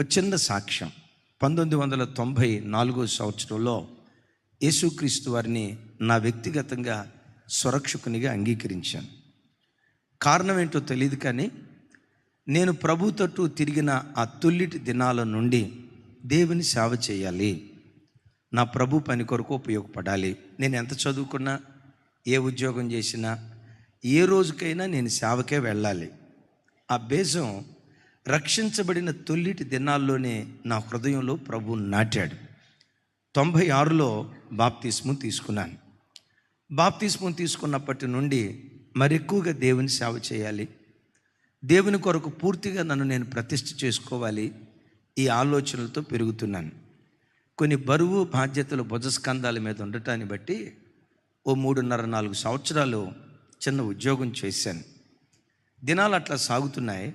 ఒక చిన్న సాక్ష్యం. పంతొమ్మిది వందల తొంభై నాలుగో సంవత్సరంలో యేసుక్రీస్తు వారిని నా వ్యక్తిగతంగా సురక్షకునిగా అంగీకరించాను. కారణం ఏంటో తెలియదు కానీ నేను ప్రభు తట్టు తిరిగిన ఆ తొల్లిటి దినాల నుండి దేవుని సేవ చేయాలి. నా ప్రభు పని కొరకు ఉపయోగపడాలి. నేను ఎంత చదువుకున్నా ఏ ఉద్యోగం చేసినా ఏ రోజుకైనా నేను సేవకే వెళ్ళాలి. ఆ బేజం రక్షించబడిన తొల్లిటి దినాల్లోనే నా హృదయంలో ప్రభు నాటాడు. తొంభై ఆరులో బాప్తిస్ము తీసుకున్నాను. బాప్తిస్ము తీసుకున్నప్పటి నుండి మరెక్కువగా దేవుని సేవ చేయాలి. దేవుని కొరకు పూర్తిగా నన్ను నేను ప్రతిష్ఠ చేసుకోవాలి ఈ ఆలోచనలతో పెరుగుతున్నాను. కొన్ని బరువు బాధ్యతలు భుజస్కంధాల మీద ఉండటాన్ని బట్టి ఓ మూడున్నర నాలుగు సంవత్సరాలు చిన్న ఉద్యోగం చేశాను. దినాలు అట్లా సాగుతున్నాయి.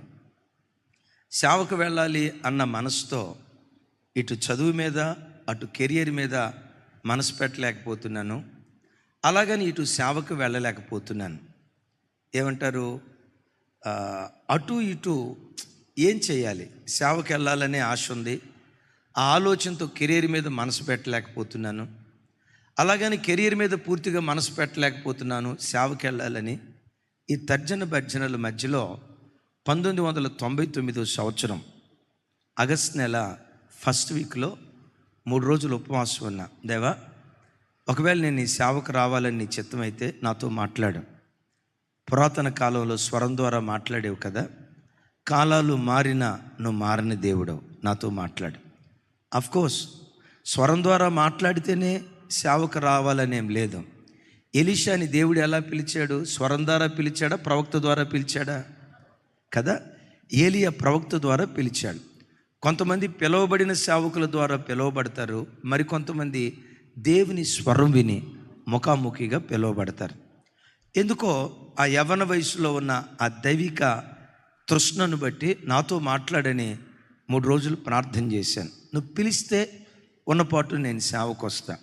సేవకు వెళ్ళాలి అన్న మనసుతో ఇటు చదువు మీద అటు కెరియర్ మీద మనసు పెట్టలేకపోతున్నాను. అలాగని ఇటు సేవకు వెళ్ళలేకపోతున్నాను. ఏమంటారు? అటు ఇటు ఏం చేయాలి? సేవకు వెళ్ళాలనే ఆశ ఉంది. ఆ ఆలోచనతో కెరీర్ మీద మనసు పెట్టలేకపోతున్నాను. అలాగని కెరీర్ మీద పూర్తిగా మనసు పెట్టలేకపోతున్నాను సేవకి వెళ్ళాలని. ఈ తర్జన భర్జనల మధ్యలో పంతొమ్మిది వందల తొంభై తొమ్మిదో సంవత్సరం ఆగస్ట్ నెల ఫస్ట్ వీక్లో మూడు రోజులు ఉపవాసం ఉన్నా. దేవా ఒకవేళ నేను ఈ సేవకు రావాలని నీ చిత్తమైతే నాతో మాట్లాడు. పురాతన కాలంలో స్వరం ద్వారా మాట్లాడేవు కదా కాలాలు మారినా నువ్వు మారని దేవుడు నాతో మాట్లాడు. కోర్స్ స్వరం ద్వారా మాట్లాడితేనే సేవకు రావాలనేం లేదు. ఎలిషాని దేవుడు ఎలా పిలిచాడు? స్వరం ద్వారా పిలిచాడా? ప్రవక్త ద్వారా పిలిచాడా? కదా ఏలియా ప్రవక్త ద్వారా పిలిచాడు. కొంతమంది పిలువబడిన సేవకుల ద్వారా పిలువబడతారు. మరికొంతమంది దేవుని స్వరం విని ముఖాముఖిగా పిలువబడతారు. ఎందుకో ఆ యవన వయసులో ఉన్న ఆ దైవిక తృష్ణను బట్టి నాతో మాట్లాడని మూడు రోజులు ప్రార్థన చేశాను. నువ్వు పిలిస్తే ఉన్నపాటు నేను సేవకు వస్తా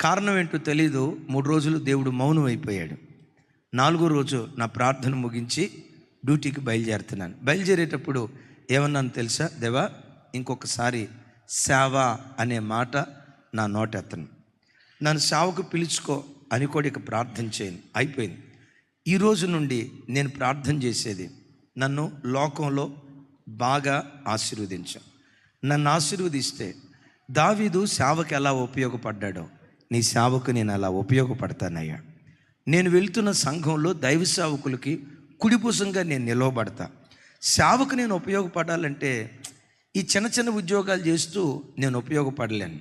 కారణం ఏంటో తెలీదు. మూడు రోజులు దేవుడు మౌనం అయిపోయాడు. నాలుగో రోజు నా ప్రార్థన ముగించి డ్యూటీకి బయలుదేరుతున్నాను. బయలుదేరేటప్పుడు ఏమన్నాను తెలుసా? దేవా ఇంకొకసారి సేవ అనే మాట నా నోటెత్తను. నన్ను సేవకు పిలుచుకో అని కూడా ఇక ప్రార్థన చేయను. అయిపోయింది. ఈ రోజు నుండి నేను ప్రార్థన చేసేది నన్ను లోకంలో బాగా ఆశీర్వదించు. నన్ను ఆశీర్వదిస్తే దావీదు సేవకు ఎలా ఉపయోగపడ్డాడో నీ సేవకు నేను అలా ఉపయోగపడతానయ్యా. నేను వెళ్తున్న సంఘంలో దైవ సేవకులకి కుడిభుజంగా నేను నిలవబడతా. సేవకు నేను ఉపయోగపడాలంటే ఈ చిన్న చిన్న ఉద్యోగాలు చేస్తూ నేను ఉపయోగపడలేను.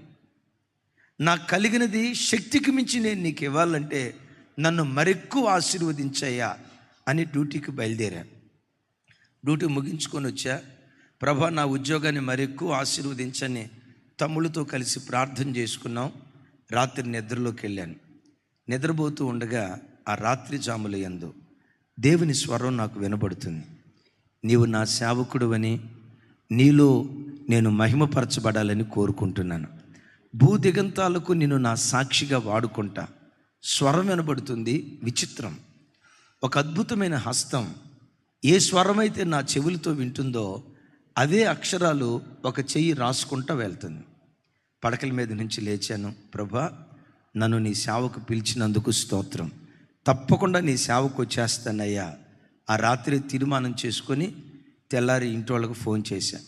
నాకు కలిగినది శక్తికి మించి నేను నీకు ఇవ్వాలంటే నన్ను మరెక్కువ ఆశీర్వదించాయా అని డ్యూటీకి బయలుదేరా. డ్యూటీ ముగించుకొని వచ్చా. ప్రభా నా ఉద్యోగాన్ని మరెక్కువ ఆశీర్వదించని తమ్ముళ్ళతో కలిసి ప్రార్థన చేసుకున్నాం. రాత్రి నిద్రలోకి వెళ్ళాను. నిద్రపోతూ ఉండగా ఆ రాత్రి జాముల ఎందు దేవుని స్వరం నాకు వినబడుతుంది. నీవు నా సేవకుడువని నీలో నేను మహిమపరచబడాలని కోరుకుంటున్నాను. భూ దిగంతాలకు నేను నా సాక్షిగా వాడుకుంటా. స్వరం వినబడుతుంది విచిత్రం. ఒక అద్భుతమైన హస్తం. ఏ స్వరమైతే నా చెవులతో వింటుందో అదే అక్షరాలు ఒక చెయ్యి రాసుకుంటా వెళ్తుంది. పడకల మీద నుంచి లేచాను. ప్రభా నన్ను నీ సేవకు పిలిచినందుకు స్తోత్రం. తప్పకుండా నీ సేవకు వచ్చేస్తానయ్యా. ఆ రాత్రి తీర్మానం చేసుకొని తెల్లారి ఇంటి వాళ్ళకు ఫోన్ చేశాను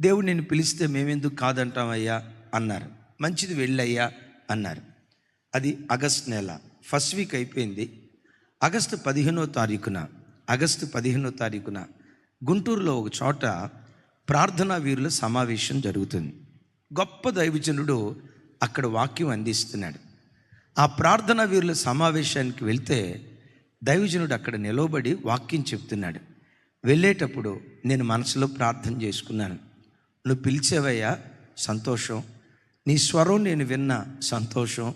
దేవుడు నేను పిలిస్తే మేమెందుకు కాదంటామయ్యా అన్నారు. మంచిది వెళ్ళయ్యా అన్నారు. అది ఆగస్ట్ నెల. ఫస్ట్ వీక్ అయిపోయింది. ఆగస్టు పదిహేనో తారీఖున ఆగస్టు పదిహేనో తారీఖున గుంటూరులో ఒక చోట ప్రార్థనా వీరుల సమావేశం జరుగుతుంది. గొప్ప దైవజనుడు అక్కడ వాక్యం అందిస్తున్నాడు. ఆ ప్రార్థన వీరుల సమావేశానికి వెళ్తే దైవజనుడు అక్కడ నిలవబడి వాక్యం చెప్తున్నాడు. వెళ్ళేటప్పుడు నేను మనసులో ప్రార్థన చేసుకున్నాను. నువ్వు పిలిచేవయ్యా సంతోషం. నీ స్వరం నేను విన్న సంతోషం.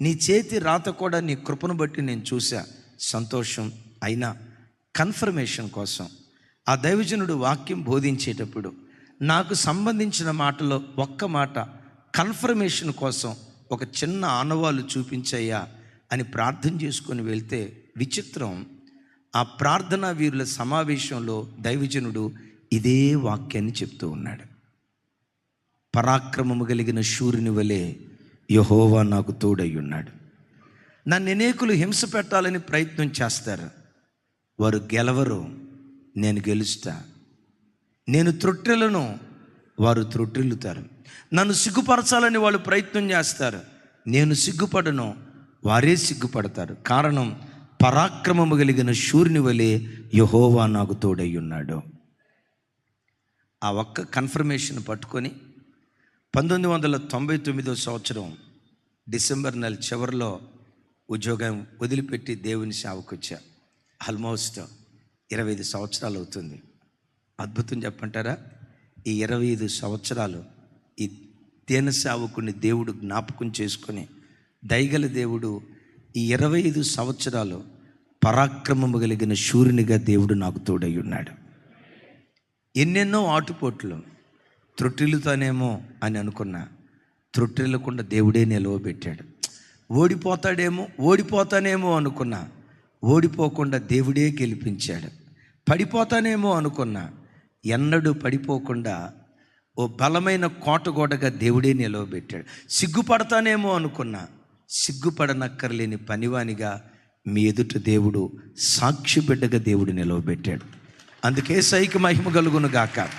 నీ చేతి రాత కూడా నీ కృపను బట్టి నేను చూసా సంతోషం. అయినా కన్ఫర్మేషన్ కోసం. ఆ దైవజనుడు వాక్యం బోధించేటప్పుడు నాకు సంబంధించిన మాటలో ఒక్క మాట కన్ఫర్మేషన్ కోసం ఒక చిన్న ఆనవాలు చూపించయ్యా అని ప్రార్థన చేసుకొని వెళ్తే విచిత్రం. ఆ ప్రార్థనా వీరుల సమావేశంలో దైవజనుడు ఇదే వాక్యాన్ని చెప్తూ ఉన్నాడు. పరాక్రమము కలిగిన శూరుని వలె యహోవా నాకు తోడయ్యున్నాడు నన్ను అనేకులు హింస పెట్టాలని ప్రయత్నం చేస్తారు. వారు గెలవరు నేను గెలుస్తా. నేను త్రొట్టెలను వారు త్రొట్టిల్లుతారు. నన్ను సిగ్గుపరచాలని వాళ్ళు ప్రయత్నం చేస్తారు. నేను సిగ్గుపడను వారే సిగ్గుపడతారు. కారణం పరాక్రమము కలిగిన శూర్ని వలె యహోవా నాకు తోడై ఉన్నాడు ఆ ఒక్క కన్ఫర్మేషన్ పట్టుకొని పంతొమ్మిది వందల తొంభై తొమ్మిదో సంవత్సరం డిసెంబర్ నెల చివరిలో ఉద్యోగం వదిలిపెట్టి దేవుని సేవకు వచ్చా ఆల్మోస్ట్ ఇరవై ఐదు సంవత్సరాలు అవుతుంది. అద్భుతం చెప్పంటారా? ఈ ఇరవై ఐదు సంవత్సరాలు ఈ తేన సేవకుని దేవుడు జ్ఞాపకం చేసుకొని దయగల దేవుడు ఈ ఇరవై ఐదు సంవత్సరాలు పరాక్రమము కలిగిన శూరునిగా దేవుడు నాకు తోడై ఉన్నాడు. ఎన్నెన్నో ఆటుపోట్లు త్రొట్టిల్లుతానేమో అని అనుకున్నా త్రొట్టిల్లకుండా దేవుడే నిలవబెట్టాడు. ఓడిపోతాడేమో ఓడిపోతానేమో అనుకున్నా ఓడిపోకుండా దేవుడే గెలిపించాడు. పడిపోతానేమో అనుకున్నా ఎన్నడూ పడిపోకుండా ఓ బలమైన కోటగోడగా దేవుడే నిలవబెట్టాడు. సిగ్గుపడతానేమో అనుకున్నా. సిగ్గుపడనక్కర్లేని పనివానిగా మీ ఎదుట దేవుడు సాక్షి బిడ్డగా దేవుడు నిలవబెట్టాడు. అందుకే సైకి మహిమ కలుగును గాక